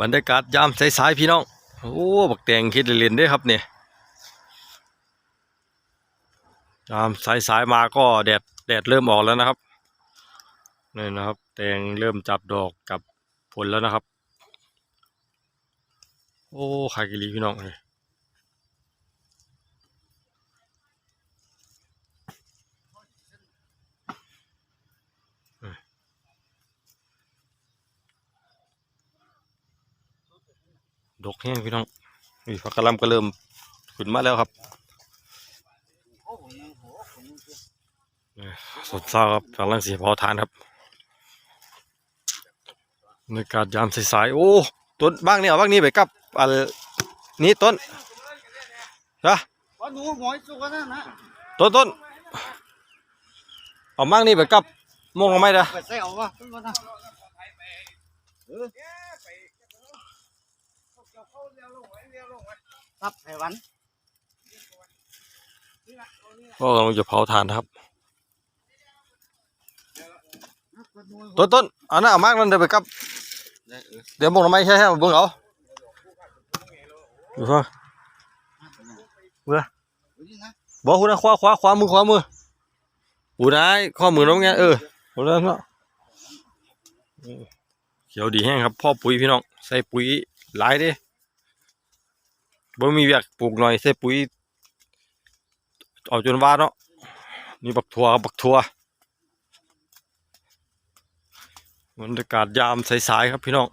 บรรยากาศยามสายๆพี่น้อง โอ้บักแตงคิดเล่นๆด้ครับเนี่ยยามสายๆมาก็แดดแดดเริ่มออกแล้วนะครับนี่นะครับ แตงเริ่มจับดอกกับผลแล้วนะครับ โอ้ขายกิลีพี่น้องเลย ดอกแห้งพี่น้องนี่ผักกะหล่ำก็เริ่มขึ้นมาแล้วครับนี่สดเศร้าครับกำลังเสียพอทานครับบรรยากาศยามสายๆโอ้ต้นบ้างนี่เอาบ้างนี่ไปกับอันนี้ต้นนะว่าหนูหมอยสุกันนะนะต้นต้นเอาบ้างนี่ไปกับมงลงไม่ได้ ไปใส่เอาวะต้นวันนะเออ ครับไต้วันก็กำลังจะเผาถ่านครับ ต้นต้นอันนั้นเอามากนั่นเดี๋ยวไปกับ เดี๋ยวมงลงไมใช่ใช่เบิ่งเอาดูเถอะนี่นะบอกคุณนะขวาขวาขวามือขวามืออูได้ข้อมือน้องไงเออเอาเลยเนาะเขียวดีแห้งครับพ่อปุ๋ยพี่น้อง ใส่ปุ๋ยหลายด้ บ่มีเวียกปลูกหน่อยใส่ปุ๋ยเอาจนว่าเนาะนี่บักทัวครับบักทัวบรรยากาศยามสายๆครับพี่น้อง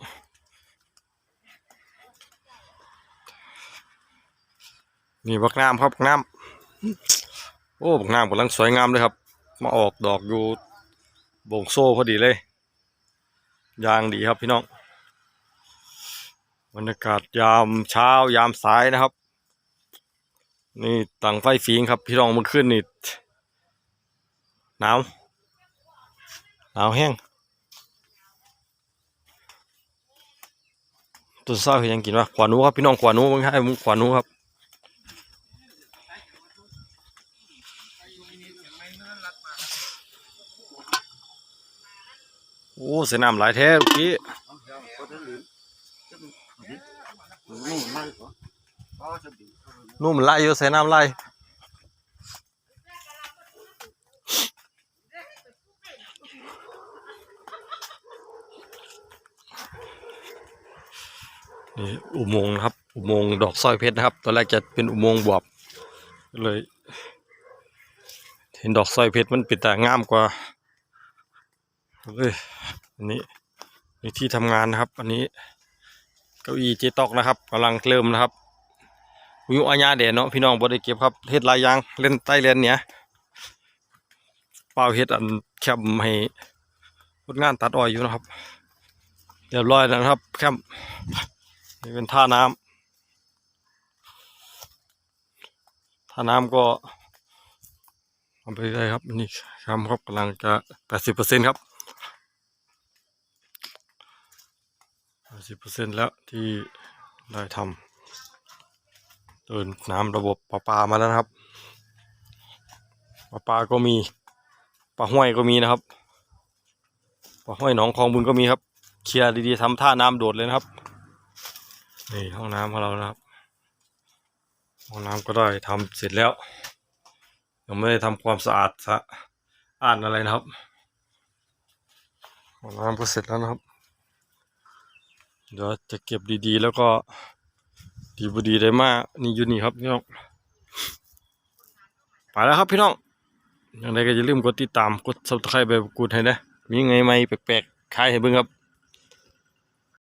นี่บักน้ำครับบักน้ำโอ้บักน้ำกำลังสวยงามเลยครับ มาออกดอกอยู่โบงโซ่พอดีเลยยางดีครับพี่น้อง บรรยากาศยามเช้ายามสายนะครับ นี่ตั้งไฟฟิงครับ พี่น้องมันขึ้นนี่หนาวหนาวแห้งต้นเศร้าเฮ็ดหยังกินวะขวานูครับพี่น้องขวานูมึงให้มึงขวานูครับโอ้เสียน้ำหลายแท้ลูกพี่ นี่มากกว่าอ๋อจะดีนู่นมันไล่อยู่เสียน้ำไล่นี่อุโมงค์นะครับ อุโมงค์ดอกสร้อยเพชรนะครับ ตอนแรกจะเป็นอุโมงค์บวบเลย เห็นดอกสร้อยเพชรมันปิดแต่งามกว่าเฮ้ยอันนี้นี่ที่ทำงานนะครับ อันนี้ เก้าอี้เจตอกนะครับกำลังเริ่มนะครับวิวอาญาเด่นเนาะพี่น้องบ่ได้เก็บครับเฮ็ดลายยางเล่นใต้เลนเนี่ยเปล่าเฮ็ดอันแคมให้พดงานตัดอ้อยอยู่นะครับเรียบร้อยแล้วนะครับ แคมนี่เป็นท่าน้ำท่าน้ำก็ทำไปได้ครับนี่แคมครับกำลังจะแปดสิบเปอร์เซ็นครับแปด สิบเปอร์เซ็นต์แล้วที่ได้ทำเดินน้ำระบบประปามาแล้วนะครับ ประปาก็มีปลาห้วยก็มีนะครับปลาห้วยหนองคลองบุญก็มีครับ เคลียร์ดีๆทำท่าน้ำโดดเลยนะครับ นี่ห้องน้ำของเรานะครับ ห้องน้ำก็ได้ทำเสร็จแล้ว ยังไม่ได้ทำความสะอาดสะอาดอะไรนะครับ ห้องน้ำก็เสร็จแล้วนะครับ เดี๋ยวจะเก็บดีๆ แล้วก็ดีบดีได้มากนี่อยู่นี่ครับพี่น้องไปแล้วครับพี่น้องอย่างไรก็อย่าลืมกดติดตามกด subscribe ไปกดให้นะมีไงไหมแปลกๆขายให้เบิ่งครับ